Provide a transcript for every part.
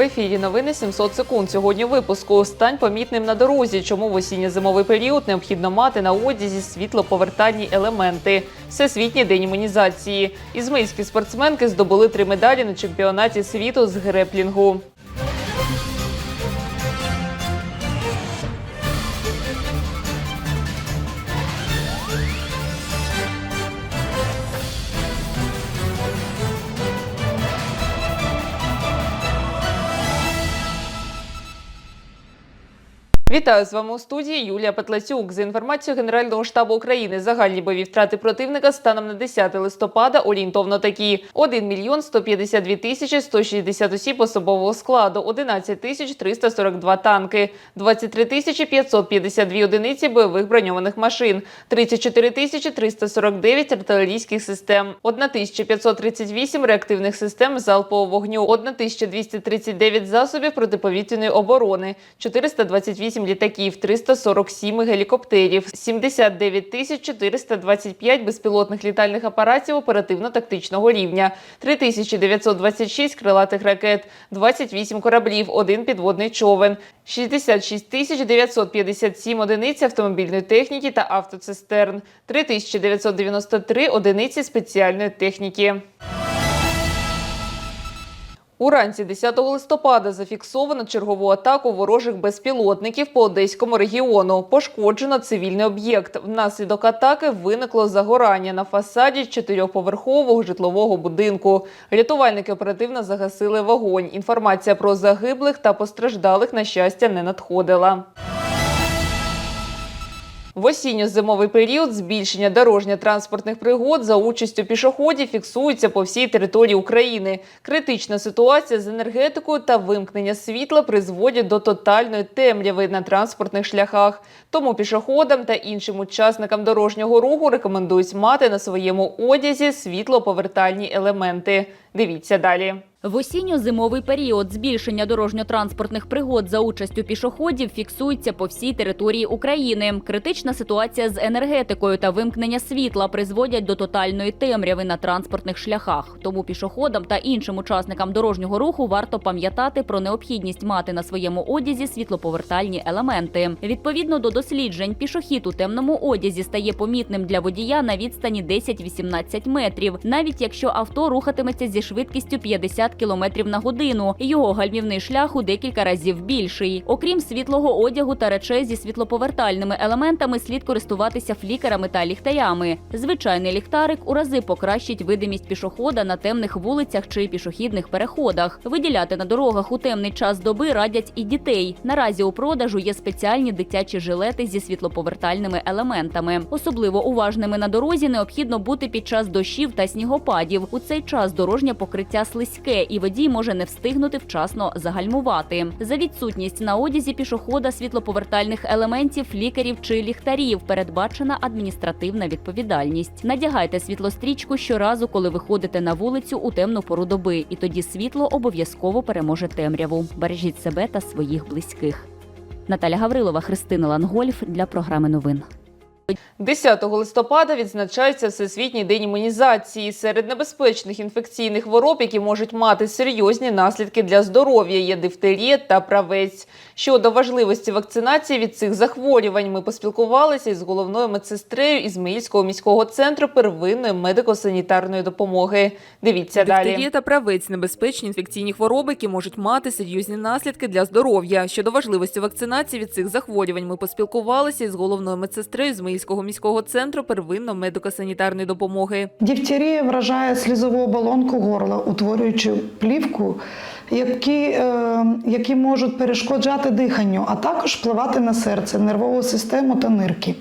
В ефірі новини 700 секунд. Сьогодні випуску стань помітним на дорозі. Чому в осінньо-зимовий період необхідно мати на одязі світлоповертальні елементи. Всесвітній день імунізації. Ізмийські спортсменки здобули три медалі на чемпіонаті світу з греплінгу. Вітаю з вами у студії Юлія Петлацюк. За інформацією Генерального штабу України, загальні бойові втрати противника станом на 10 листопада орієнтовно такі: 1 мільйон 152 тисячі 160 осіб особового складу, 11 тисяч 342 танки, 23 тисячі 552 одиниці бойових броньованих машин, 34 тисячі 349 артилерійських систем, 1538 реактивних систем залпового вогню, 1239 засобів протиповітряної оборони, 428 літаків, 347 гелікоптерів, 79 тисяч 425 безпілотних літальних апаратів оперативно-тактичного рівня, 3926 крилатих ракет, 28 кораблів, один підводний човен, 66 тисяч 957 одиниць автомобільної техніки та автоцистерн, 3993 одиниці спеціальної техніки. Уранці 10 листопада зафіксовано чергову атаку ворожих безпілотників по Одеському регіону. Пошкоджено цивільний об'єкт. Внаслідок атаки виникло загорання на фасаді чотирьохповерхового житлового будинку. Рятувальники оперативно загасили вогонь. Інформація про загиблих та постраждалих, на щастя, не надходила. В осінньо-зимовий період збільшення дорожньо-транспортних пригод за участю пішоходів фіксується по всій території України. Критична ситуація з енергетикою та вимкнення світла призводять до тотальної темряви на транспортних шляхах. Тому пішоходам та іншим учасникам дорожнього руху рекомендують мати на своєму одязі світлоповертальні елементи. Дивіться далі. В осінньо-зимовий період збільшення дорожньо-транспортних пригод за участю пішоходів фіксується по всій території України. Критична ситуація з енергетикою та вимкнення світла призводять до тотальної темряви на транспортних шляхах. Тому пішоходам та іншим учасникам дорожнього руху варто пам'ятати про необхідність мати на своєму одязі світлоповертальні елементи. Відповідно до досліджень, пішохід у темному одязі стає помітним для водія на відстані 10-18 метрів, навіть якщо авто рухатиметься зі швидкістю 50 км на годину. Його гальмівний шлях у декілька разів більший. Окрім світлого одягу та речей зі світлоповертальними елементами, слід користуватися флікерами та ліхтарями. Звичайний ліхтарик у рази покращить видимість пішохода на темних вулицях чи пішохідних переходах. Виділяти на дорогах у темний час доби радять і дітей. Наразі у продажу є спеціальні дитячі жилети зі світлоповертальними елементами. Особливо уважними на дорозі необхідно бути під час дощів та снігопадів. У цей час дорожнє покриття слизьке, і водій може не встигнути вчасно загальмувати. За відсутність на одязі пішохода світлоповертальних елементів, лікарів чи ліхтарів передбачена адміністративна відповідальність. Надягайте світлострічку щоразу, коли виходите на вулицю у темну пору доби, і тоді світло обов'язково переможе темряву. Бережіть себе та своїх близьких. Наталя Гаврилова, Христина Лангольф для програми новин. 10 листопада відзначається Всесвітній день імунізації. Серед небезпечних інфекційних хвороб, які можуть мати серйозні наслідки для здоров'я, є дифтерія та правець. Щодо важливості вакцинації від цих захворювань, ми поспілкувалися із головною медсестрею Ізмаїльського міського центру первинної медико-санітарної допомоги. Дивіться далі. Дифтерія та правець небезпечні інфекційні хвороби, які можуть мати серйозні наслідки для здоров'я. Щодо важливості вакцинації від цих захворювань, ми поспілкувалися із головною медсестрою Ізмаїльського міського центру первинної медико-санітарної допомоги. Дифтерія вражає слізову оболонку горла, утворюючи плівку, які, е, які можуть перешкоджати диханню, а також впливати на серце, нервову систему та нирки.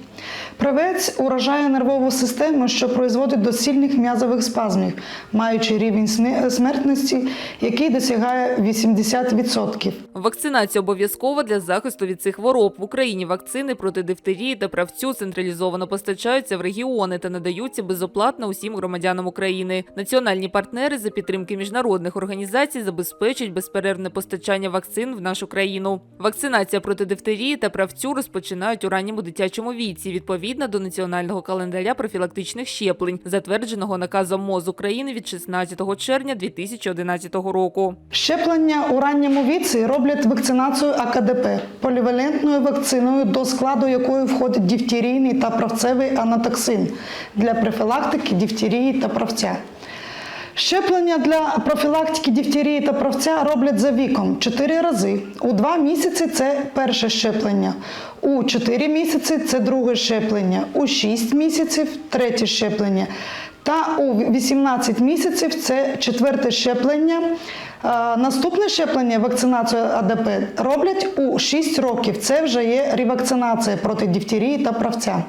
Правець уражає нервову систему, що призводить до сильних м'язових спазмів, маючи рівень смертності, який досягає 80%. Вакцинація обов'язкова для захисту від цих хвороб. В Україні вакцини проти дифтерії та правцю централізовано постачаються в регіони та надаються безоплатно усім громадянам України. Національні партнери за підтримки міжнародних організацій забезпечують безперервне постачання вакцин в нашу країну. Вакцинація проти дифтерії та правцю розпочинають у ранньому дитячому віці. Відповідно, відповідно до національного календаря профілактичних щеплень, затвердженого наказом МОЗ України від 16 червня 2011 року. Щеплення у ранньому віці роблять вакцинацію АКДП полівалентною вакциною, до складу якої входить дифтерійний та правцевий анатоксин для профілактики дифтерії та правця. Щеплення для профілактики дифтерії та правця роблять за віком 4 рази. У 2 місяці це перше щеплення, у 4 місяці це друге щеплення, у 6 місяців третє щеплення. Та у 18 місяців це четверте щеплення. Е, Наступне щеплення, вакцинацію АДП, роблять у 6 років. Це вже є ревакцинація проти дифтерії та правця.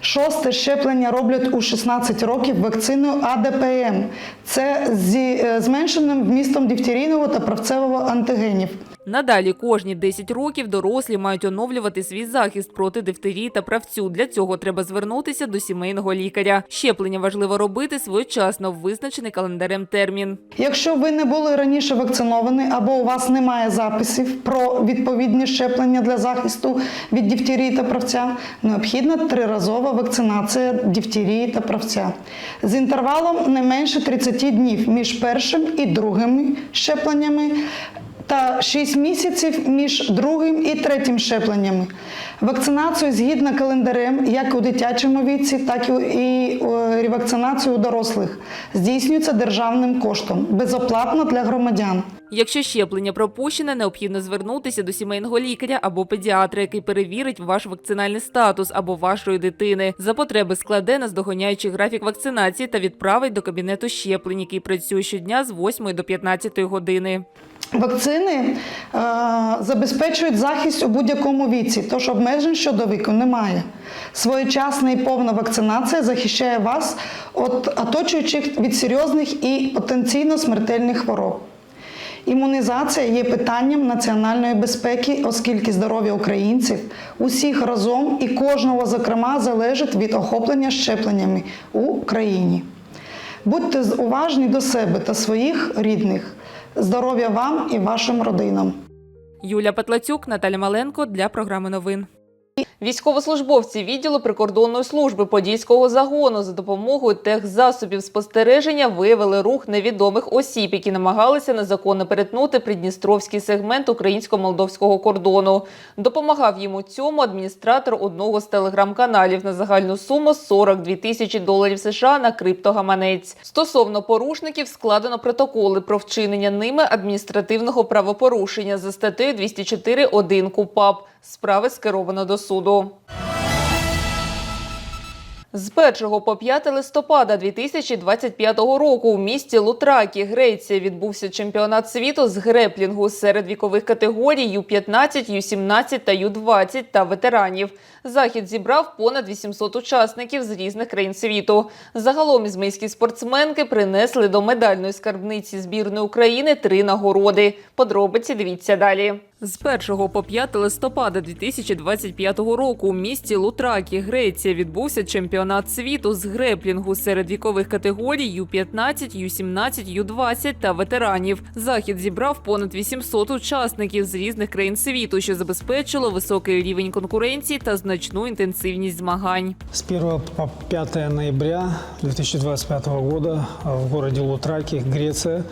Шосте щеплення роблять у 16 років вакциною АДПМ. Це зі е, зменшеним вмістом дифтерійного та правцевого антигенів. Надалі кожні 10 років дорослі мають оновлювати свій захист проти дифтерії та правцю. Для цього треба звернутися до сімейного лікаря. Щеплення важливо робити своєчасно в визначений календарем термін. Якщо ви не були раніше вакциновані або у вас немає записів про відповідні щеплення для захисту від дифтерії та правця, необхідна триразова вакцинація дифтерії та правця з інтервалом не менше 30 днів між першим і другими щепленнями. Та 6 місяців між другим і третім щепленнями. Вакцинацію згідно календарем, як у дитячому віці, так і ревакцинацію у дорослих, здійснюється державним коштом, безоплатно для громадян. Якщо щеплення пропущене, необхідно звернутися до сімейного лікаря або педіатра, який перевірить ваш вакцинальний статус або вашої дитини. За потреби складе наздоганяючий графік вакцинації та відправить до кабінету щеплень, який працює щодня з 8 до 15 години. Вакцини е, забезпечують захист у будь-якому віці, тож обмежень щодо віку немає. Своєчасна і повна вакцинація захищає вас від оточуючих від серйозних і потенційно смертельних хвороб. Імунізація є питанням національної безпеки, оскільки здоров'я українців усіх разом і кожного зокрема залежить від охоплення щепленнями у країні. Будьте уважні до себе та своїх рідних. Здоров'я вам і вашим родинам. Юля Петлацюк, Наталя Маленко для програми новин. Військовослужбовці відділу прикордонної служби Подільського загону за допомогою техзасобів спостереження виявили рух невідомих осіб, які намагалися незаконно перетнути придністровський сегмент українсько-молдовського кордону. Допомагав їм у цьому адміністратор одного з телеграм-каналів на загальну суму 42 тисячі доларів США на криптогаманець. Стосовно порушників складено протоколи про вчинення ними адміністративного правопорушення за статтею 204.1 КУПАП. Справи скеровано до суду. З 1 по 5 листопада 2025 року у місті Лутракі, Греція, відбувся чемпіонат світу з греплінгу серед вікових категорій Ю-15, Ю-17 та Ю-20 та ветеранів. Захід зібрав понад 800 учасників з різних країн світу. Загалом ізмейські спортсменки принесли до медальної скарбниці збірної України три нагороди. Подробиці дивіться далі. З 1 по 5 листопада 2025 року у місті Лутракі, Греція, відбувся чемпіонат світу з греплінгу серед вікових категорій Ю-15, Ю-17, Ю-20 та ветеранів. Захід зібрав понад 800 учасників з різних країн світу, що забезпечило високий рівень конкуренції та значну інтенсивність змагань. С 1 по 5 ноября 2025 года в городе Лутраки, Греция,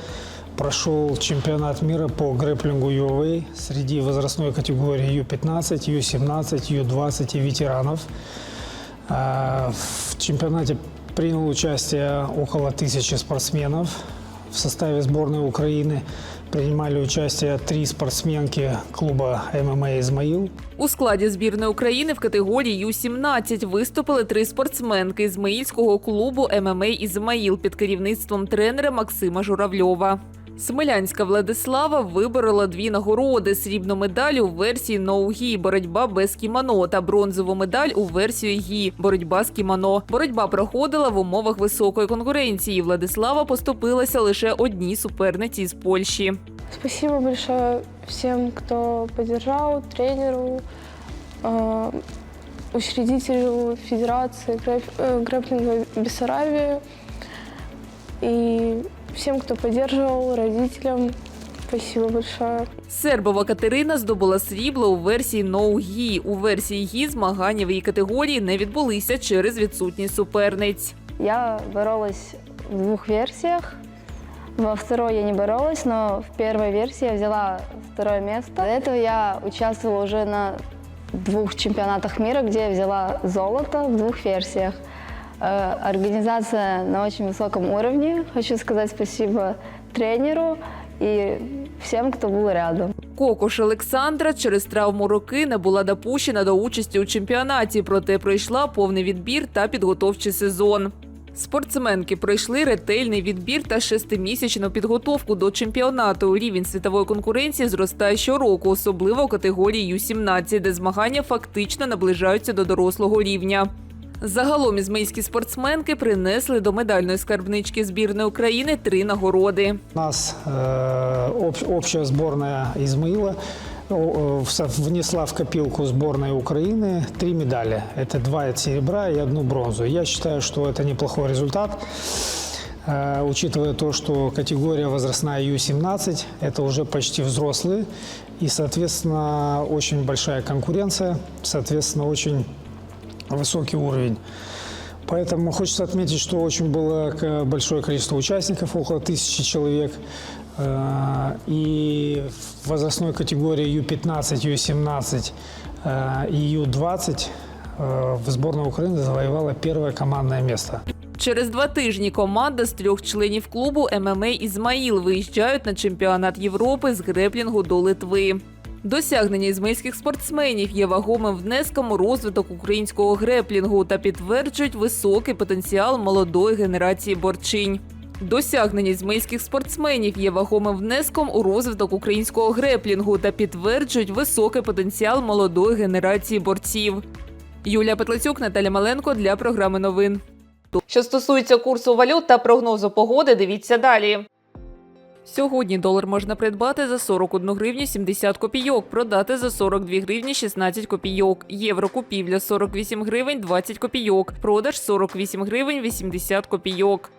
прошел чемпионат мира по грэплингу UAV среди возрастной категории Ю-15, Ю-17, Ю-20 и ветеранов. А, В чемпионате приняло участие около тысячи спортсменов. В составе сборной Украины принимали участие три спортсменки клуба ММА «Измаил», У складі збірної України в категорії Ю-17 виступили три спортсменки з Маїльського клубу ММА «Ізмаїл» під керівництвом тренера Максима Журавльова. Смелянська Владислава виборола дві нагороди: срібну медаль у версії ноу-гі боротьба без кімоно та бронзову медаль у версії гі боротьба з кімоно. Боротьба проходила в умовах високої конкуренції. Владислава поступилася лише одній суперниці з Польщі. Спасибо большое всем, кто поддержал, тренеру, э, учредителю Федерации грэп- э, грэпплинга Бессарабии и всем, кто поддерживал, родителям. Спасибо большое. Сербова Катерина здобула срібло у версії No Gi. У версії Гі змагання в її категорії не відбулися через відсутність суперниць. Я боролась в двух версиях. Во второй я не боролась, но в первой версии я взяла второе место. До этого я участвовала уже на двух чемпионатах мира, где я взяла золото в двух версиях. Э, Организация на очень высоком уровне. Хочу сказать спасибо тренеру и всем, кто был рядом. Кокош Олександра через травму руки не була допущена до участі у чемпіонаті, проте пройшла повний відбір та підготовчий сезон. Спортсменки пройшли ретельний відбір та шестимісячну підготовку до чемпіонату. Рівень світової конкуренції зростає щороку, особливо у категорії Ю-17, де змагання фактично наближаються до дорослого рівня. Загалом ізмейські спортсменки принесли до медальної скарбнички збірної України три нагороди. У нас э, об- общая сборная Измаила о, о, в- внесла в копилку сборной Украины три медали. Это два серебра и одну бронзу. Я считаю, что это неплохой результат. Э, Учитывая то, что категория возрастная Ю-17, это уже почти взрослые, и, соответственно, очень большая конкуренция, соответственно, очень высокий уровень. Поэтому хочется отметить, что очень было к- большое количество участников, около тысячи человек. Э, И в возрастной категории Ю-15, Ю-17 э, и Ю-20 э, в сборной Украины завоевала первое командное место. Через два тижні команда з трьох членів клубу ММА Ізмаїл виїжджають на чемпіонат Європи з греплінгу до Литви. Досягнення ізмаїльських спортсменів є вагомим внеском у розвиток українського греплінгу та підтверджують високий потенціал молодої генерації борчинь. Досягнення ізмаїльських спортсменів є вагомим внеском у розвиток українського греплінгу та підтверджують високий потенціал молодої генерації борців. Юлія Петлецюк, Наталя Маленко для програми новин. Що стосується курсу валют та прогнозу погоди, дивіться далі. Сьогодні долар можна придбати за 41 гривню 70 копійок, продати за 42 гривні 16 копійок. Євро купівля 48 гривень 20 копійок, продаж 48 гривень 80 копійок.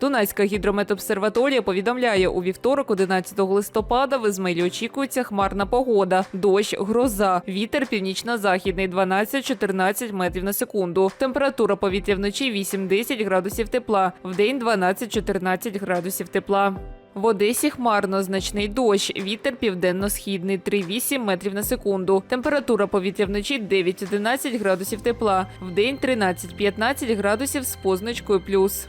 Дунайська гідрометобсерваторія повідомляє, у вівторок, 11 листопада, в Ізмаїлі очікується хмарна погода, дощ, гроза, вітер північно-західний 12-14 метрів на секунду. Температура повітря вночі 8-10 градусів тепла, вдень 12-14 градусів тепла. В Одесі хмарно, значний дощ, вітер південно-східний 3,8 метрів на секунду. Температура повітря вночі 9-11 градусів тепла, вдень 13-15 градусів з позначкою плюс.